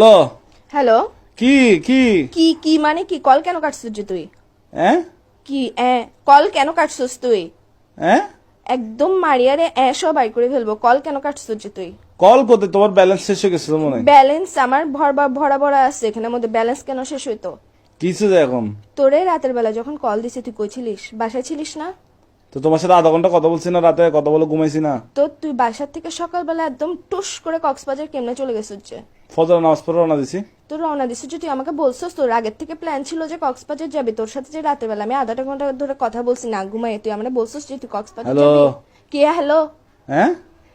Hello hello. কি কি? কি কি মানে কি? কল কেন কাটছিস যে তুই? হ্যাঁ কি এ কল কেন কাটছিস তুই? হ্যাঁ একদম মারিয়ারে এ সব বাই করে ফেলব। কল কেন কাটছিস যে তুই? কল করতে তোমার ব্যালেন্স শেষ হয়ে গেছে মনে হয়। ব্যালেন্স আমার ভরবা ভরা ভরা আছে। এখানের মধ্যে ব্যালেন্স কেন শেষ হইতো? কিছু এখন? তোরে রাতের বেলা যখন কল দিছি তুই কইছিলিস বাসায় ছিলিস না? তো তোমার সাথে আধা ঘণ্টা কথা বলছি না রাতে কথা বলে ঘুমাইছি না। তো তুই বাসার থেকে সকালবেলা একদম টুস করে কক্সবাজার কেমনে চলে গেছিস যে? ফজর নামাজ পড়ে রওনা দিছি। তোর রওনা দিছিস যে তুই আমাকে বলছিস তোর আগের থেকে প্ল্যান ছিল যে কক্সবাজার যাবি তোর সাথে যে রাতের বেলা আমি আধাটা ঘণ্টা ধরে কথা বলছি না ঘুমাই তুই আমরা বলছিস যে তুই কক্সবাজার হ্যালো। যাবি? কে হ্যালো? হ্যাঁ?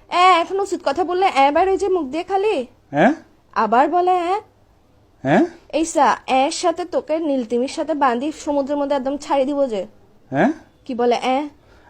এ এখন উচিত কথা বললে এবার ওই যে মুখ দিয়ে খালি। হ্যাঁ? আবার বলে হ্যাঁ হ্যাঁ? এইসা এর সাথে তোকে নীলতিমির সাথে বাঁধি সমুদ্রের মধ্যে একদম ছাড়ি দিব যে। হ্যাঁ? কি বলে এ?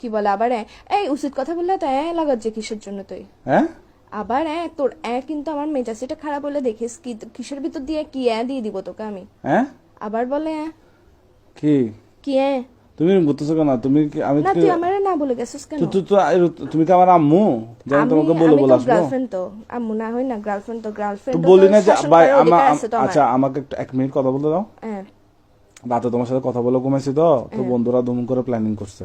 কি বলে আবার এই উচিত কথা বললে তো এ লাগাচ্ছে কিসের জন্য তুই। হ্যাঁ? আবার এ তোর এ কিন্তু আমার মেজাজটা খারাপ হলে দেখিস কি কিসের ভিতর দিয়ে কি এ দিয়ে দিব তোকে আমি। হ্যাঁ? আবার বলে এ, কি? কি এ? তুমি ঘুরতেছো কেন? তুমি কি আমি না তুই আমারে না বলে গেছিস কেন? তো- তো- তুমি কি আমার আম্মু? যে আমি আমি তোমাকে বলে বলে আসব গার্লফ্রেন্ড তো। আম্মু না হই না গার্লফ্রেন্ড তো গার্লফ্রেন্ড তো বলি না যে ভাই আমা আচ্ছা আমাকে একটু এক মিনিট কথা বলতে দাও। হ্যাঁ। রাতে তোমার সাথে কথা বলে ঘুমাইছি তো? তো বন্ধুরা দুম করে প্ল্যানিং করছে।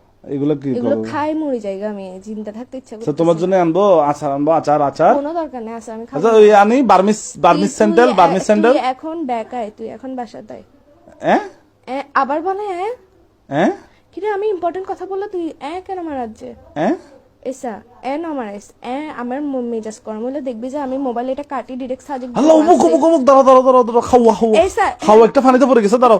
এগুলো কি এগুলো খাই মরি জায়গা আমি চিন্তা থাকতে ইচ্ছা তো করছে তোমার জন্য আনব আচার আনব আচার আচার? কোনো দরকার নেই আছে আমি খাব। আচ্ছা ওই আনি Burmese Burmese sandal Burmese sandal. তুই এখন বেকায় তুই এখন বাসা হ্যাঁ আবার বলে এ? হ্যাঁ কিরে আমি ইম্পর্টেন্ট কথা বললে তুই এ কেন মারাচ্ছে হ্যাঁ এসা এ ন মারাইস এ আমার মেজাজ কর্ম হলে দেখবি যে আমি মোবাইল এটা কাটি ডিরেক্ট সাজে হ্যালো দাঁড়াও দাঁড়াও দাঁড়াও খাওয়া খাওয়া। একটা পানিতে পড়ে গেছে দাঁড়াও।